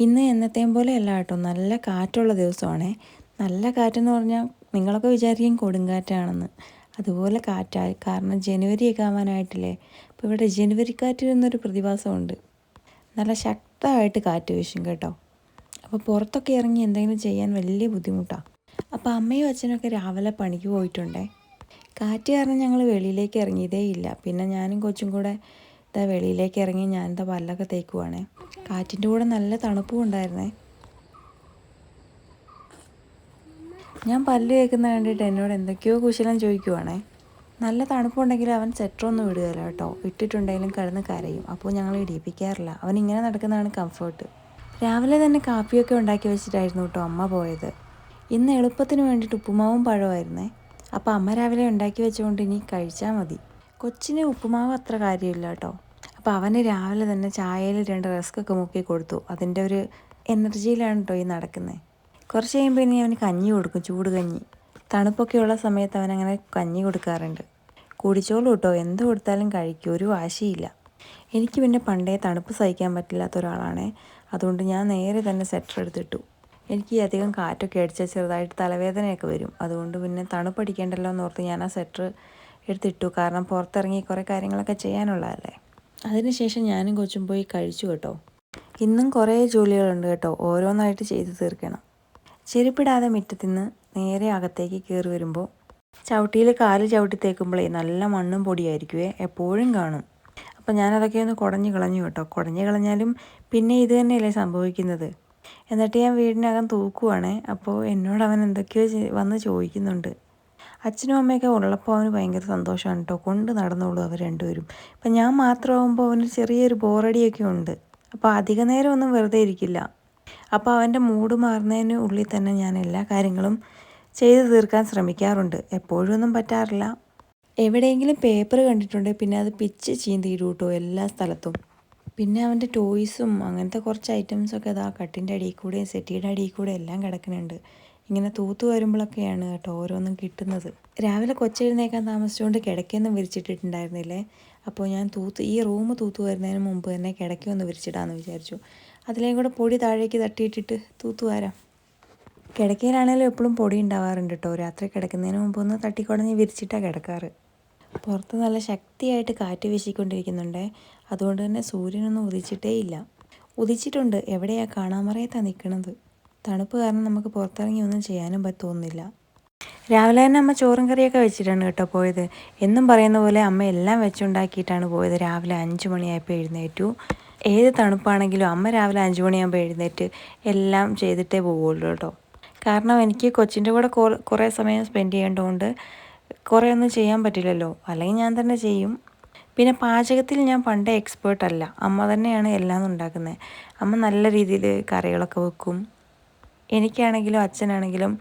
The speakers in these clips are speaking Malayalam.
ഇന്ന് എന്നത്തെയും പോലെ അല്ല കേട്ടോ. നല്ല കാറ്റുള്ള ദിവസമാണേ. നല്ല കാറ്റെന്ന് പറഞ്ഞാൽ നിങ്ങളൊക്കെ വിചാരിക്കും കൊടുങ്കാറ്റാണെന്ന്. അതുപോലെ കാറ്റായി. കാരണം ജനുവരിയൊക്കെ ആവാനായിട്ടില്ലേ. അപ്പോൾ ഇവിടെ ജനുവരി കാറ്റ് എന്നൊരു പ്രതിഭാസമുണ്ട്. നല്ല ശക്തമായിട്ട് കാറ്റ് വീശും കേട്ടോ. അപ്പോൾ പുറത്തൊക്കെ ഇറങ്ങി എന്തെങ്കിലും ചെയ്യാൻ വലിയ ബുദ്ധിമുട്ടാണ് അപ്പോൾ അമ്മയും അച്ഛനൊക്കെ രാവിലെ പണിക്ക് പോയിട്ടുണ്ടേ. കാറ്റ് കാരണം ഞങ്ങൾ വെളിയിലേക്ക് ഇറങ്ങിയതേ ഇല്ല. പിന്നെ ഞാനും കൊച്ചും കൂടെ ഇതാ വെളിയിലേക്ക് ഇറങ്ങി ഞാൻ പല്ലൊക്കെ തേക്കുവാണേ. കാറ്റിന്റെ കൂടെ നല്ല തണുപ്പും ഉണ്ടായിരുന്നേ. ഞാൻ പല്ല് കേൾക്കുന്ന കണ്ടിട്ട് എന്നോട് എന്തൊക്കെയോ കുശലം ചോദിക്കുവാണേ. നല്ല തണുപ്പുണ്ടെങ്കിൽ അവൻ സെറ്ററൊന്നും വിടുകയില്ല കേട്ടോ. ഇട്ടിട്ടുണ്ടെങ്കിലും കിടന്ന് കരയും. അപ്പോൾ ഞങ്ങൾ ഇടിയിപ്പിക്കാറില്ല. അവൻ ഇങ്ങനെ നടക്കുന്നതാണ് കംഫർട്ട്. രാവിലെ തന്നെ കാപ്പിയൊക്കെ ഉണ്ടാക്കി വെച്ചിട്ടായിരുന്നു കേട്ടോ അമ്മ പോയത്. ഇന്ന് എളുപ്പത്തിന് വേണ്ടിയിട്ട് ഉപ്പുമാവും പഴമായിരുന്നേ അപ്പോൾ അമ്മ രാവിലെ ഉണ്ടാക്കി വെച്ചുകൊണ്ട് ഇനി കഴിച്ചാൽ മതി. കൊച്ചിന് ഉപ്പുമാവ് അത്ര കാര്യമില്ല കേട്ടോ. അപ്പോൾ അവന് രാവിലെ തന്നെ ചായയിൽ രണ്ട് റസ്ക്കൊക്കെ മുക്കി കൊടുത്തു. അതിന്റെ ഒരു എനർജിയിലാണ് കേട്ടോ ഈ നടക്കുന്നത് കുറച്ച് കഴിയുമ്പോൾ ഇനി അവന് കഞ്ഞി കൊടുക്കും ചൂട് കഞ്ഞി. തണുപ്പൊക്കെ ഉള്ള സമയത്ത് അവൻ അങ്ങനെ കഞ്ഞി കൊടുക്കാറുണ്ട്. കുടിച്ചോളൂ കേട്ടോ എന്ത് കൊടുത്താലും കഴിക്കും ഒരു വാശിയില്ല. എനിക്ക് പിന്നെ പണ്ടേ തണുപ്പ് സഹിക്കാൻ പറ്റില്ലാത്ത ഒരാളാണ്. അതുകൊണ്ട് ഞാൻ നേരെ തന്നെ സെറ്റർ എടുത്തിട്ടു. എനിക്ക് അധികം കാറ്റൊക്കെ അടിച്ചാൽ ചെറുതായിട്ട് തലവേദനയൊക്കെ വരും. അതുകൊണ്ട് പിന്നെ തണുപ്പടിക്കേണ്ടല്ലോ എന്ന് ഓർത്ത് ഞാൻ ആ സെറ്റർ എടുത്തിട്ടു. കാരണം പുറത്തിറങ്ങി കുറേ കാര്യങ്ങളൊക്കെ ചെയ്യാനുള്ളതല്ലേ. അതിനുശേഷം ഞാനും കൊച്ചും പോയി കഴിച്ചു കേട്ടോ. ഇന്നും കുറേ ജോലികളുണ്ട് കേട്ടോ. ഓരോന്നായിട്ട് ചെയ്തു തീർക്കണം. ചെരുപ്പിടാതെ മുറ്റത്തുനിന്ന് നേരെ അകത്തേക്ക് കയറി വരുമ്പോൾ ചവിട്ടിയിൽ കാൽ ചവിട്ടി തേക്കുമ്പോഴേ നല്ല മണ്ണും പൊടിയായിരിക്കുവേ. എപ്പോഴും കാണും. അപ്പോൾ ഞാനതൊക്കെ ഒന്ന് കുടഞ്ഞു കളഞ്ഞു കേട്ടോ. കുടഞ്ഞു കളഞ്ഞാലും പിന്നെ ഇത് തന്നെയല്ലേ സംഭവിക്കുന്നത്. എന്നിട്ട് ഞാൻ വീടിനകം തൂക്കുവാണേ. അപ്പോൾ എന്നോട് അവൻ എന്തൊക്കെയോ വന്ന് ചോദിക്കുന്നുണ്ട്. അച്ഛനും അമ്മയൊക്കെ ഉള്ളപ്പോൾ അവന് ഭയങ്കര സന്തോഷമാണ് കേട്ടോ. കൊണ്ട് നടന്നോളൂ അവർ രണ്ടുപേരും. ഇപ്പം ഞാൻ മാത്രമാകുമ്പോൾ അവന് ചെറിയൊരു ബോറടിയൊക്കെ ഉണ്ട്. അപ്പോൾ അധിക നേരം ഒന്നും വെറുതെ ഇരിക്കില്ല. അപ്പോൾ അവന്റെ മൂഡ് മാറുന്നതിന് ഉള്ളിൽ തന്നെ ഞാൻ എല്ലാ കാര്യങ്ങളും ചെയ്തു തീർക്കാൻ ശ്രമിക്കാറുണ്ട്. എപ്പോഴും ഒന്നും പറ്റാറില്ല. എവിടെയെങ്കിലും പേപ്പർ കണ്ടിട്ടുണ്ടെങ്കിൽ പിന്നെ അത് പിച്ച് ചീന്തിയിടും കേട്ടോ എല്ലാ സ്ഥലത്തും. പിന്നെ അവന്റെ ടോയ്സും അങ്ങനത്തെ കുറച്ച് ഐറ്റംസൊക്കെ അതാ കട്ടിന്റെ അടിയിൽ കൂടെയും സെറ്റിയുടെ അടിയിൽ കൂടെ എല്ലാം കിടക്കുന്നുണ്ട്. ഇങ്ങനെ തൂത്ത് വരുമ്പോഴൊക്കെയാണ് കേട്ടോ ഓരോന്നും കിട്ടുന്നത്. രാവിലെ കൊച്ചെഴുന്നേക്കാൻ താമസിച്ചുകൊണ്ട് കിടക്കൊന്നും വിരിച്ചിട്ടിട്ടുണ്ടായിരുന്നില്ലേ? അപ്പോൾ ഞാൻ തൂത്ത് ഈ റൂം തൂത്ത് വരുന്നതിന് മുമ്പ് തന്നെ കിടക്കൊന്ന് വിരിച്ചിടാമെന്ന് വിചാരിച്ചു. അതിലേയും കൂടെ പൊടി താഴേക്ക് തട്ടിയിട്ടിട്ട് തൂത്ത് വരാം കിടക്കയിലാണെങ്കിലും എപ്പോഴും പൊടി ഉണ്ടാവാറുണ്ട് കേട്ടോ. രാത്രി കിടക്കുന്നതിന് മുമ്പ് ഒന്ന് തട്ടിക്കുടഞ്ഞ് വിരിച്ചിട്ടാണ് കിടക്കാറ്. പുറത്ത് നല്ല ശക്തിയായിട്ട് കാറ്റ് വീശിക്കൊണ്ടിരിക്കുന്നുണ്ട്. അതുകൊണ്ട് തന്നെ സൂര്യനൊന്നും ഉദിച്ചിട്ടേ ഇല്ല ഉദിച്ചിട്ടുണ്ട്. എവിടെയാ? കാണാമറയത്താണ് നിൽക്കണത് തണുപ്പ് കാരണം നമുക്ക് പുറത്തിറങ്ങി ഒന്നും ചെയ്യാനും പറ്റുന്നില്ല. രാവിലെ തന്നെ അമ്മ ചോറും കറിയൊക്കെ വെച്ചിട്ടാണ് കേട്ടോ പോയത്. എന്നും പറയുന്ന പോലെ അമ്മ എല്ലാം വെച്ചുണ്ടാക്കിയിട്ടാണ് പോയത്. രാവിലെ അഞ്ച് മണിയായപ്പോൾ എഴുന്നേറ്റു. ഏത് തണുപ്പാണെങ്കിലും അമ്മ രാവിലെ അഞ്ച് മണിയാകുമ്പോൾ എഴുന്നേറ്റ് എല്ലാം ചെയ്തിട്ടേ പോവുള്ളൂ കേട്ടോ. കാരണം എനിക്ക് കൊച്ചിന്റെ കൂടെ കുറേ സമയം സ്പെൻഡ് ചെയ്യേണ്ടതുകൊണ്ട് കുറേ ഒന്നും ചെയ്യാൻ പറ്റില്ലല്ലോ. അല്ലെങ്കിൽ ഞാൻ തന്നെ ചെയ്യും. പിന്നെ പാചകത്തിൽ ഞാൻ പണ്ടേ എക്സ്പേർട്ടല്ല അമ്മ തന്നെയാണ് എല്ലാം ഉണ്ടാക്കുന്നത്. അമ്മ നല്ല രീതിയിൽ കറികളൊക്കെ വെക്കും. എനിക്കാണെങ്കിലും അച്ഛനാണെങ്കിലും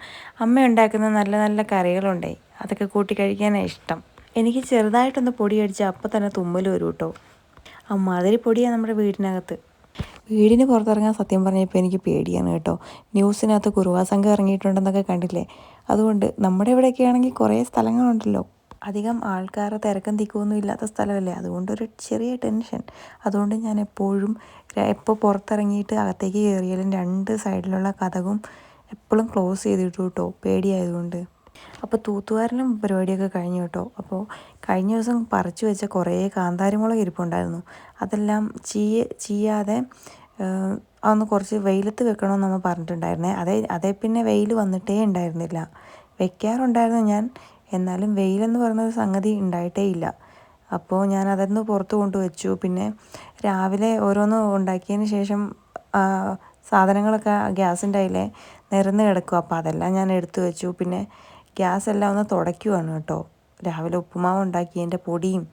അമ്മ ഉണ്ടാക്കുന്ന നല്ല നല്ല കറികളുണ്ടേ. അതൊക്കെ കൂട്ടി കഴിക്കാനാണ് ഇഷ്ടം. എനിക്ക് ചെറുതായിട്ടൊന്ന് പൊടി അടിച്ച് അപ്പം തന്നെ തുമ്മൽ വരും കേട്ടോ അമ്മാതിരി പൊടിയാണ് നമ്മുടെ വീടിനകത്ത്. വീടിന് പുറത്തിറങ്ങാൻ സത്യം പറഞ്ഞപ്പോൾ എനിക്ക് പേടിയാണ് കേട്ടോ. ന്യൂസിനകത്ത് കുറുവാ സംഘം ഇറങ്ങിയിട്ടുണ്ടെന്നൊക്കെ കണ്ടില്ലേ? അതുകൊണ്ട് നമ്മുടെ ഇവിടെയൊക്കെ ആണെങ്കിൽ കുറേ സ്ഥലങ്ങളുണ്ടല്ലോ. അധികം ആൾക്കാരെ തിരക്കും തിക്കൊന്നും ഇല്ലാത്ത സ്ഥലമല്ലേ? അതുകൊണ്ടൊരു ചെറിയ ടെൻഷൻ. അതുകൊണ്ട് ഞാൻ എപ്പോഴും എപ്പോൾ പുറത്തിറങ്ങിയിട്ട് അകത്തേക്ക് കയറിയാലും രണ്ട് സൈഡിലുള്ള കഥകും എപ്പോഴും ക്ലോസ് ചെയ്തിട്ടു കേട്ടോ. പേടിയായതുകൊണ്ട്. അപ്പോൾ തൂത്തുവാരനും പരിപാടിയൊക്കെ കഴിഞ്ഞു കേട്ടോ. അപ്പോൾ കഴിഞ്ഞ ദിവസം പറിച്ചു വെച്ച കുറേ കാന്താരിമുളക് ഇരിപ്പുണ്ടായിരുന്നു. അതെല്ലാം ചീയ ചീയാതെ അതൊന്ന് കുറച്ച് വെയിലത്ത് വെക്കണമെന്ന് നമ്മൾ പറഞ്ഞിട്ടുണ്ടായിരുന്നേ. അതേ അതേ പിന്നെ വെയിൽ വന്നിട്ടേ ഉണ്ടായിരുന്നില്ല. വെക്കാറുണ്ടായിരുന്നു ഞാൻ എന്നാലും വെയിലെന്ന് പറയുന്നൊരു സംഗതി ഉണ്ടായിട്ടേ ഇല്ല. അപ്പോൾ ഞാൻ അതൊന്ന് പുറത്ത് കൊണ്ടുവച്ചു. പിന്നെ രാവിലെ ഓരോന്ന് ഉണ്ടാക്കിയതിന് ശേഷം സാധനങ്ങളൊക്കെ ഗ്യാസിന്റെ അതിലെ നിരന്ന് കിടക്കും. അപ്പോൾ അതെല്ലാം ഞാൻ എടുത്തു വെച്ചു. പിന്നെ ഗ്യാസ് എല്ലാം ഒന്ന് തുടയ്ക്കുവാണ് കേട്ടോ. രാവിലെ ഉപ്പുമാവ് ഉണ്ടാക്കിയതിന്റെ പൊടിയും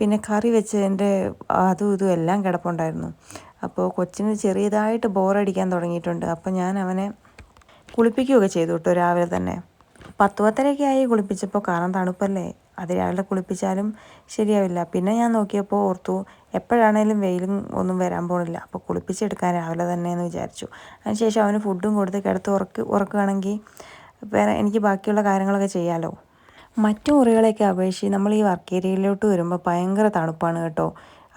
പിന്നെ കറി വെച്ചതിന്റെ അതും ഇതും എല്ലാം കിടപ്പുണ്ടായിരുന്നു. അപ്പോൾ കൊച്ചിന് ചെറിയതായിട്ട് ബോറടിക്കാൻ തുടങ്ങിയിട്ടുണ്ട്. അപ്പോൾ ഞാൻ അവനെ കുളിപ്പിക്കുകയൊക്കെ ചെയ്തു കേട്ടോ രാവിലെ തന്നെ. പത്ത് പത്തരയൊക്കെ ആയി കുളിപ്പിച്ചപ്പോൾ കാരണം തണുപ്പല്ലേ? അത് രാവിലെ കുളിപ്പിച്ചാലും ശരിയാവില്ല. പിന്നെ ഞാൻ നോക്കിയപ്പോൾ ഓർത്തു എപ്പോഴാണേലും വെയിലും ഒന്നും വരാൻ പോണില്ല. അപ്പോൾ കുളിപ്പിച്ചെടുക്കാൻ രാവിലെ തന്നെ എന്ന് വിചാരിച്ചു. അതിനുശേഷം അവന് ഫുഡും കൊടുത്ത് കിടത്ത് ഉറക്ക് ഉറക്കുകയാണെങ്കിൽ വേറെ എനിക്ക് ബാക്കിയുള്ള കാര്യങ്ങളൊക്കെ ചെയ്യാമല്ലോ മറ്റു മുറികളെയൊക്കെ അപേക്ഷിച്ച് നമ്മൾ ഈ വർക്ക് ഏരിയയിലോട്ട് വരുമ്പോൾ ഭയങ്കര തണുപ്പാണ് കേട്ടോ.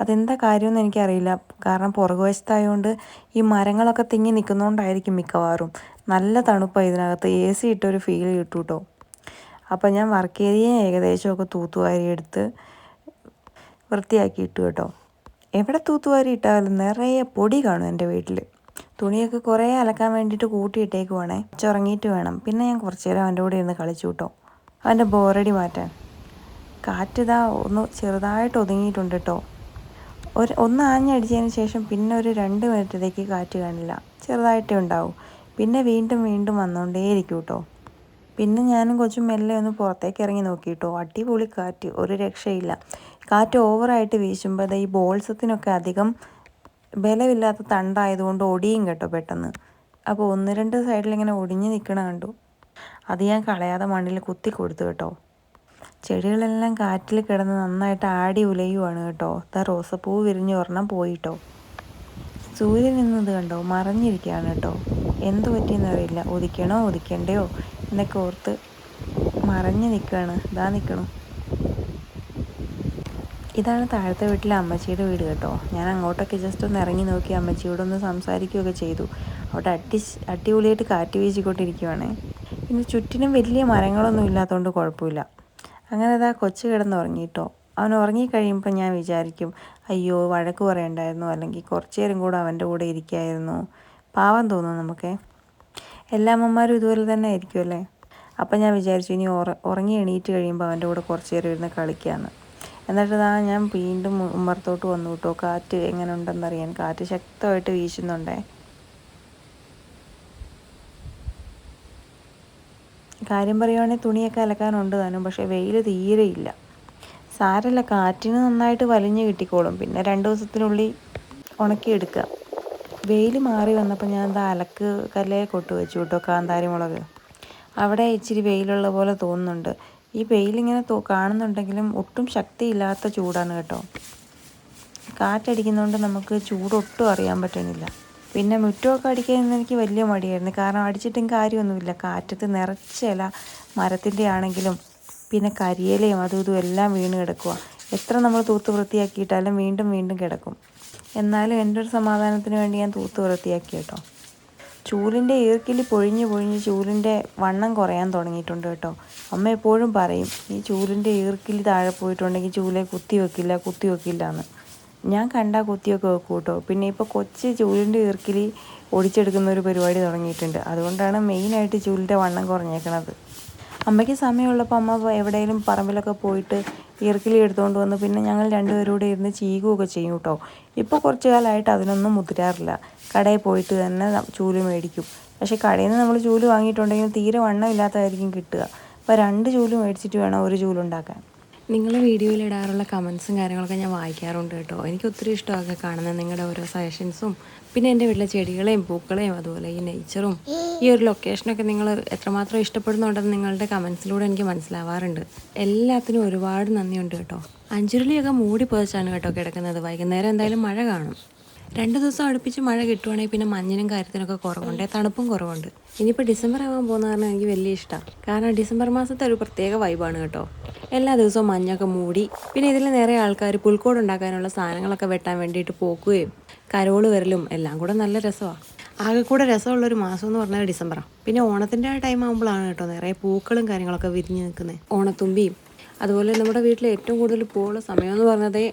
അതെന്താ കാര്യമെന്ന് എനിക്കറിയില്ല. കാരണം പുറകുവശത്തായതുകൊണ്ട് ഈ മരങ്ങളൊക്കെ തിങ്ങി നിൽക്കുന്നതുകൊണ്ടായിരിക്കും മിക്കവാറും. നല്ല തണുപ്പാണ് ഇതിനകത്ത്. എ സി ഇട്ടൊരു ഫീൽ കിട്ടും കേട്ടോ അപ്പം ഞാൻ വർക്ക് ഏരിയ ഏകദേശമൊക്കെ തൂത്തുവാരി എടുത്ത് വൃത്തിയാക്കി ഇട്ടു കേട്ടോ. എവിടെ തൂത്തുവാരി ഇട്ടാലും നിറയെ പൊടി കാണും എന്റെ വീട്ടിൽ തുണിയൊക്കെ കുറേ അലക്കാൻ വേണ്ടിയിട്ട് കൂട്ടിയിട്ടേക്കുവാണേ ഉറങ്ങിയിട്ട് വേണം. പിന്നെ ഞാൻ കുറച്ച് നേരം അവന്റെ കൂടെ ഇരുന്ന് കളിച്ചു കേട്ടോ. അവന്റെ ബോറടി മാറ്റാൻ. കാറ്റിതാ ഒന്ന് ചെറുതായിട്ട് ഒതുങ്ങിയിട്ടുണ്ട് കേട്ടോ. ഒരു ഒന്ന് ആഞ്ഞടിച്ചതിന് ശേഷം പിന്നെ ഒരു രണ്ട് മിനിറ്റത്തേക്ക് കാറ്റ് കാണില്ല. ചെറുതായിട്ടേ ഉണ്ടാവും. പിന്നെ വീണ്ടും വീണ്ടും വന്നുകൊണ്ടേയിരിക്കും കേട്ടോ പിന്നെ ഞാനും കൊച്ചും മെല്ലെ ഒന്ന് പുറത്തേക്ക് ഇറങ്ങി നോക്കി കേട്ടോ അടിപൊളി കാറ്റ് ഒരു രക്ഷയില്ല. കാറ്റ് ഓവറായിട്ട് വീശുമ്പോൾ ഈ ബോൾസത്തിനൊക്കെ അധികം ബലമില്ലാത്ത തണ്ടായതുകൊണ്ട് ഒടിയും കേട്ടോ പെട്ടെന്ന്. അപ്പോൾ ഒന്ന് രണ്ട് സൈഡിൽ ഇങ്ങനെ ഒടിഞ്ഞ് നിൽക്കണ കണ്ടു. അത് ഞാൻ കളയാതെ മണ്ണിൽ കുത്തി കൊടുത്തു കേട്ടോ. ചെടികളെല്ലാം കാറ്റിൽ കിടന്ന് നന്നായിട്ട് ആടി ഉലയുവാണ് കേട്ടോ. ഇതാ റോസപ്പൂ വിരിഞ്ഞ് ഒരെണ്ണം പോയിട്ടോ സൂര്യൻ നിന്നത് കണ്ടോ? മറഞ്ഞിരിക്കുകയാണ് കേട്ടോ. എന്ത് പറ്റിയെന്ന് അറിയില്ല. ഒതിക്കണോ ഒതിക്കണ്ടയോ എന്നൊക്കെ ഓർത്ത് മറഞ്ഞ് നിൽക്കുകയാണ് ഇതാ നിൽക്കണു ഇതാണ് താഴത്തെ വീട്ടിലെ അമ്മച്ചിയുടെ വീട് കേട്ടോ. ഞാൻ അങ്ങോട്ടൊക്കെ ജസ്റ്റ് ഒന്ന് ഇറങ്ങി നോക്കി അമ്മച്ചിയോടൊന്ന് സംസാരിക്കുകയൊക്കെ ചെയ്തു. അവിടെ അടി അടിപൊളിയായിട്ട് കാറ്റ് വീശിക്കൊണ്ടിരിക്കുവാണ്. പിന്നെ ചുറ്റിനും വലിയ മരങ്ങളൊന്നും ഇല്ലാത്തതുകൊണ്ട് കുഴപ്പമില്ല. അങ്ങനെ അതാ കൊച്ചു കിടന്ന് ഉറങ്ങിയിട്ടോ അവൻ ഉറങ്ങിക്കഴിയുമ്പോൾ ഞാൻ വിചാരിക്കും അയ്യോ വഴക്ക് പറയണ്ടായിരുന്നു. അല്ലെങ്കിൽ കുറച്ചു നേരം കൂടെ അവന്റെ കൂടെ ഇരിക്കായിരുന്നു. പാവം തോന്നും നമുക്ക്. എല്ലാ അമ്മമാരും ഇതുപോലെ തന്നെ ആയിരിക്കുമല്ലേ അപ്പം ഞാൻ വിചാരിച്ചു ഇനി ഉറങ്ങി എണീറ്റ് കഴിയുമ്പോൾ അവന്റെ കൂടെ കുറച്ച് നേരം ഇരുന്ന് കളിക്കാമെന്ന് എന്നിട്ട് ഇതാ ഞാൻ വീണ്ടും ഉമ്മറത്തോട്ട് വന്നു കേട്ടോ. കാറ്റ് എങ്ങനെ ഉണ്ടെന്നറിയാൻ. കാറ്റ് ശക്തമായിട്ട് വീശുന്നുണ്ടേ. കാര്യം പറയുവാണെങ്കിൽ തുണിയൊക്കെ അലക്കാനുണ്ട് താനും പക്ഷേ വെയിൽ തീരെ ഇല്ല. സാരല്ല കാറ്റിന് നന്നായിട്ട് വലിഞ്ഞു കിട്ടിക്കോളും. പിന്നെ രണ്ട് ദിവസത്തിനുള്ളിൽ ഉണക്കിയെടുക്കുക. വെയിൽ മാറി വന്നപ്പോൾ ഞാൻ എന്താ അലക്ക് കല്ലേ കൊട്ട് വെച്ചു കേട്ടോ കാന്താരി മുളക്. അവിടെ ഇച്ചിരി വെയിലുള്ള പോലെ തോന്നുന്നുണ്ട്. ഈ വെയിലിങ്ങനെ കാണുന്നുണ്ടെങ്കിലും ഒട്ടും ശക്തിയില്ലാത്ത ചൂടാണ് കേട്ടോ. കാറ്റടിക്കുന്നതുകൊണ്ട് നമുക്ക് ചൂടൊട്ടും അറിയാൻ പറ്റണില്ല. പിന്നെ മുറ്റമൊക്കെ അടിക്കാൻ എനിക്ക് വലിയ മടിയായിരുന്നു. കാരണം അടിച്ചിട്ടും കാര്യമൊന്നുമില്ല. കാറ്റത്ത് നിറച്ചില മരത്തിന്റെ ആണെങ്കിലും പിന്നെ കരിയിലയും അതും ഇതും എല്ലാം വീണ് കിടക്കുക എത്ര നമ്മൾ തൂത്ത് വൃത്തിയാക്കിയിട്ടാലും വീണ്ടും വീണ്ടും കിടക്കും. എന്നാലും എന്റെ ഒരു സമാധാനത്തിന് വേണ്ടി ഞാൻ തൂത്ത് വൃത്തിയാക്കി കേട്ടോ. ചൂലിന്റെ ഈർക്കിൽ പൊഴിഞ്ഞ് പൊഴിഞ്ഞ് ചൂലിന്റെ വണ്ണം കുറയാൻ തുടങ്ങിയിട്ടുണ്ട് കേട്ടോ. അമ്മ എപ്പോഴും പറയും ഈ ചൂലിന്റെ ഈർക്കിലി താഴെ പോയിട്ടുണ്ടെങ്കിൽ ചൂലെ കുത്തി വെക്കില്ല കുത്തി വെക്കില്ല എന്ന്. ഞാൻ കണ്ടാൽ കുത്തിയൊക്കെ വെക്കും കേട്ടോ. പിന്നെ ഇപ്പോൾ കൊച്ച് ചൂലിന്റെ ഈർക്കിൽ ഒടിച്ചെടുക്കുന്ന ഒരു പരിപാടി തുടങ്ങിയിട്ടുണ്ട്. അതുകൊണ്ടാണ് മെയിനായിട്ട് ചൂലിന്റെ വണ്ണം കുറഞ്ഞേക്കണത്. അമ്മയ്ക്ക് സമയമുള്ളപ്പോൾ അമ്മ എവിടെയെങ്കിലും പറമ്പിലൊക്കെ പോയിട്ട് ഈർക്കിലി എടുത്തുകൊണ്ട് വന്ന് പിന്നെ ഞങ്ങൾ രണ്ടുപേരൂടെ ഇരുന്ന് ചീകുകയൊക്കെ ചെയ്യും കേട്ടോ ഇപ്പോൾ കുറച്ച് കാലമായിട്ട് അതിനൊന്നും മുതിരാറില്ല. കടയിൽ പോയിട്ട് തന്നെ ചൂൽ മേടിക്കും. പക്ഷേ കടയിൽ നിന്ന് നമ്മൾ ചൂൽ വാങ്ങിയിട്ടുണ്ടെങ്കിൽ തീരെ വണ്ണം ഇല്ലാത്തതായിരിക്കും കിട്ടുക. അപ്പോൾ രണ്ട് ചൂൽ മേടിച്ചിട്ട് വേണം ഒരു ചൂലുണ്ടാക്കാൻ. നിങ്ങൾ വീഡിയോയിൽ ഇടാറുള്ള കമൻസും കാര്യങ്ങളൊക്കെ ഞാൻ വായിക്കാറുണ്ട് കേട്ടോ. എനിക്ക് ഒത്തിരി ഇഷ്ടമൊക്കെ കാണുന്നത് നിങ്ങളുടെ ഓരോ സജഷൻസും പിന്നെ എന്റെ വീട്ടിലെ ചെടികളെയും പൂക്കളെയും അതുപോലെ ഈ നേച്ചറും ഈ ഒരു ലൊക്കേഷനൊക്കെ നിങ്ങൾ എത്രമാത്രം ഇഷ്ടപ്പെടുന്നുണ്ടെന്ന് നിങ്ങളുടെ കമൻസിലൂടെ എനിക്ക് മനസ്സിലാവാറുണ്ട്. എല്ലാത്തിനും ഒരുപാട് നന്ദിയുണ്ട് കേട്ടോ. അഞ്ചുരുളിയൊക്കെ മൂടി പുതച്ചാണ് കേട്ടോ കിടക്കുന്നത്. വൈകുന്നേരം എന്തായാലും മഴ കാണും. രണ്ട് ദിവസം അടുപ്പിച്ച് മഴ കിട്ടുവാണെങ്കിൽ പിന്നെ മഞ്ഞിനും കാര്യത്തിനൊക്കെ കുറവുണ്ട് തണുപ്പും കുറവുണ്ട്. ഇനിയിപ്പോൾ ഡിസംബർ ആവാൻ പോകുന്ന കാരണം എനിക്ക് വലിയ ഇഷ്ടമാണ് കാരണം ഡിസംബർ മാസത്തെ ഒരു പ്രത്യേക വൈബാണ് കേട്ടോ. എല്ലാ ദിവസവും മഞ്ഞൊക്കെ മൂടി പിന്നെ ഇതിൽ നേരെ ആൾക്കാർ പുൽക്കോട് ഉണ്ടാക്കാനുള്ള സാധനങ്ങളൊക്കെ വെട്ടാൻ വേണ്ടിയിട്ട് പോക്കുകയും കരോൾ വരലും എല്ലാം കൂടെ നല്ല രസമാണ് ആകെ കൂടെ രസമുള്ളൊരു മാസം എന്ന് പറഞ്ഞാൽ ഡിസംബറാണ് പിന്നെ ഓണത്തിന്റെ ടൈം ആകുമ്പോഴാണ് കേട്ടോ നിറയെ പൂക്കളും കാര്യങ്ങളൊക്കെ വിരിഞ്ഞ് നിൽക്കുന്നത്. ഓണത്തുമ്പിയും അതുപോലെ നമ്മുടെ വീട്ടിൽ ഏറ്റവും കൂടുതൽ പൂവുള്ള സമയം എന്ന് പറഞ്ഞത്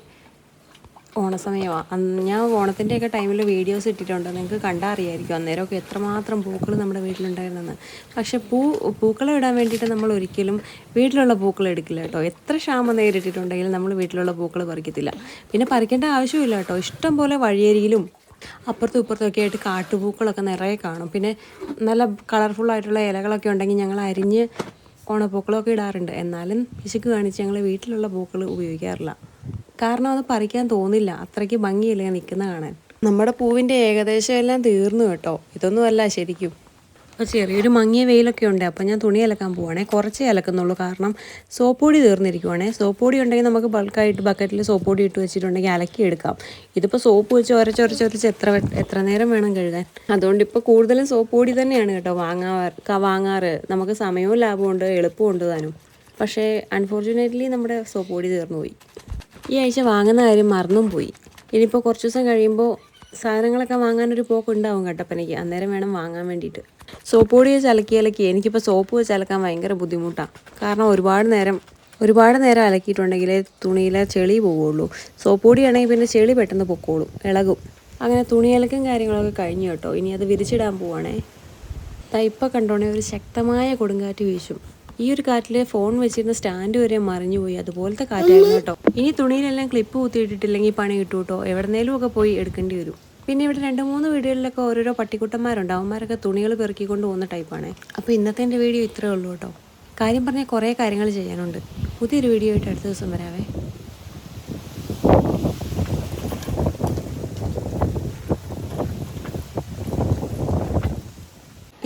ഓണസമയമാണ് ഞാൻ ഓണത്തിന്റെയൊക്കെ ടൈമിൽ വീഡിയോസ് ഇട്ടിട്ടുണ്ട്. നിങ്ങൾക്ക് കണ്ടാൽ അറിയായിരിക്കും. അന്നേരമൊക്കെ എത്രമാത്രം പൂക്കൾ നമ്മുടെ വീട്ടിലുണ്ടായിരുന്നെന്ന്. പക്ഷെ പൂ പൂക്കളം ഇടാൻ വേണ്ടിയിട്ട് നമ്മൾ ഒരിക്കലും വീട്ടിലുള്ള പൂക്കൾ എടുക്കില്ല കേട്ടോ. എത്ര ക്ഷാമം നേരിട്ടിട്ടുണ്ടെങ്കിലും നമ്മൾ വീട്ടിലുള്ള പൂക്കൾ പറിക്കത്തില്ല. പിന്നെ പറിക്കേണ്ട ആവശ്യമില്ല കേട്ടോ. ഇഷ്ടം പോലെ വഴിയരിയിലും അപ്പുറത്തും ഇപ്പുറത്തും ഒക്കെ ആയിട്ട് കാട്ടുപൂക്കളൊക്കെ നിറയെ കാണും. പിന്നെ നല്ല കളർഫുൾ ആയിട്ടുള്ള ഇലകളൊക്കെ ഉണ്ടെങ്കിൽ ഞങ്ങൾ അരിഞ്ഞ് ഓണപ്പൂക്കളൊക്കെ ഇടാറുണ്ട്. എന്നാലും പിശുക്ക് കാണിച്ച് ഞങ്ങൾ വീട്ടിലുള്ള പൂക്കൾ ഉപയോഗിക്കാറില്ല. കാരണം അത് പറിക്കാൻ തോന്നില്ല. അത്രയ്ക്ക് ഭംഗിയില്ലേ നിൽക്കുന്ന കാണാൻ. നമ്മുടെ പൂവിന്റെ ഏകദേശം എല്ലാം തീർന്നു കേട്ടോ. ഇതൊന്നുമല്ല ശരിക്കും. അപ്പോൾ ചെറിയൊരു മങ്ങിയ വെയിലൊക്കെ ഉണ്ട്. അപ്പോൾ ഞാൻ തുണി അലക്കാൻ പോവാണേ. കുറച്ചേ അലക്കുന്നുള്ളൂ. കാരണം സോപ്പ് പൊടി തീർന്നിരിക്കുവാണേ ഉണ്ടെങ്കിൽ നമുക്ക് ബൾക്കായിട്ട് ബക്കറ്റിൽ സോപ്പ് പൊടി ഇട്ട് വെച്ചിട്ടുണ്ടെങ്കിൽ അലക്കി എടുക്കാം. ഇതിപ്പോൾ സോപ്പ് വെച്ച് ഒരച്ചൊരച്ചൊരച്ച് എത്ര എത്ര നേരം വേണം കഴുകാൻ? അതുകൊണ്ട് ഇപ്പോൾ കൂടുതലും സോപ്പ് പൊടി തന്നെയാണ് കേട്ടോ വാങ്ങാ വാങ്ങാറ്. നമുക്ക് സമയവും ലാഭമുണ്ട് എളുപ്പമുണ്ട് താനും. പക്ഷേ അൺഫോർച്ചുനേറ്റ്ലി നമ്മുടെ സോപ്പ് പൊടി തീർന്നു പോയി ഈ ആഴ്ച വാങ്ങുന്ന കാര്യം മറന്നും പോയി. ഇനിയിപ്പോൾ കുറച്ച് ദിവസം കഴിയുമ്പോൾ സാധനങ്ങളൊക്കെ വാങ്ങാനൊരു പോക്ക് ഉണ്ടാവും കട്ടപ്പനയ്ക്ക്. അന്നേരം വേണം വാങ്ങാൻ വേണ്ടിയിട്ട്. സോപ്പ് പൊടി വെച്ച് അലക്കി. എനിക്കിപ്പോൾ സോപ്പ് വെച്ച് അലക്കാൻ ഭയങ്കര ബുദ്ധിമുട്ടാണ് കാരണം ഒരുപാട് നേരം ഒരുപാട് നേരം അലക്കിയിട്ടുണ്ടെങ്കിലേ തുണിയിലെ ചെളി പോവുള്ളൂ. സോപ്പ് പൊടിയാണെങ്കിൽ പിന്നെ ചെളി പെട്ടെന്ന് പൊക്കോളും ഇളകും. അങ്ങനെ തുണി അലക്കും കാര്യങ്ങളൊക്കെ കഴിഞ്ഞു കേട്ടോ. ഇനി അത് വിരിച്ചിടാൻ പോവാണേ. തൈപ്പ കണ്ടോണേ ഒരു ശക്തമായ കൊടുങ്കാറ്റ് വീശും. ഈ ഒരു കാറ്റിൽ ഫോൺ വെച്ചിരുന്ന സ്റ്റാൻഡ് വരെ മറിഞ്ഞുപോയി അതുപോലത്തെ കാറ്റായിരുന്നു കേട്ടോ. ഇനി തുണിയിലെല്ലാം ക്ലിപ്പ് കുത്തിയിട്ടിട്ടില്ലെങ്കിൽ പണി കിട്ടും കേട്ടോ എവിടെന്നേലും ഒക്കെ പോയി എടുക്കേണ്ടി വരും. പിന്നെ ഇവിടെ രണ്ട് മൂന്ന് വീടുകളിലൊക്കെ ഓരോരോ പട്ടിക്കുട്ടന്മാരുണ്ട്. അവന്മാരൊക്കെ തുണികൾ പെറുക്കിക്കൊണ്ട് പോകുന്ന ടൈപ്പാണ് അപ്പോൾ ഇന്നത്തെ എന്റെ വീഡിയോ ഇത്രേ ഉള്ളൂ കേട്ടോ. കാര്യം പറഞ്ഞാൽ കുറേ കാര്യങ്ങൾ ചെയ്യാനുണ്ട്. പുതിയൊരു വീഡിയോ ആയിട്ട് അടുത്ത ദിവസം വരാവേ.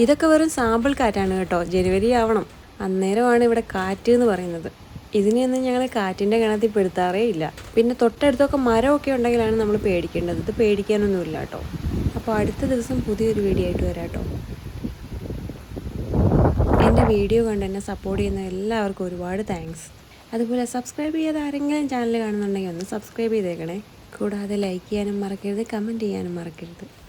ഇതൊക്കെ വെറും സാമ്പിൾ കാറ്റാണ് കേട്ടോ. ജനുവരി ആവണം. അന്നേരമാണ് ഇവിടെ കാറ്റ് എന്ന് പറയുന്നത്. ഇതിനെയൊന്നും ഞങ്ങൾ കാറ്റിന്റെ ഗണത്തിൽ പെടുത്താറേ ഇല്ല. പിന്നെ തൊട്ടടുത്തൊക്കെ മരമൊക്കെ ഉണ്ടെങ്കിലാണ് നമ്മൾ പേടിക്കേണ്ടത്. ഇത് പേടിക്കാനൊന്നുമില്ല കേട്ടോ. അപ്പോൾ അടുത്ത ദിവസം പുതിയൊരു വീഡിയോ ആയിട്ട് വരാം കേട്ടോ. എന്റെ വീഡിയോ കണ്ട് എന്നെ സപ്പോർട്ട് ചെയ്യുന്ന എല്ലാവർക്കും ഒരുപാട് താങ്ക്സ് അതുപോലെ സബ്സ്ക്രൈബ് ചെയ്യാതെ ആരെങ്കിലും ചാനൽ കാണുന്നുണ്ടെങ്കിൽ ഒന്ന് സബ്സ്ക്രൈബ് ചെയ്തേക്കണേ. കൂടാതെ ലൈക്ക് ചെയ്യാനും മറക്കരുത് കമന്റ് ചെയ്യാനും മറക്കരുത്.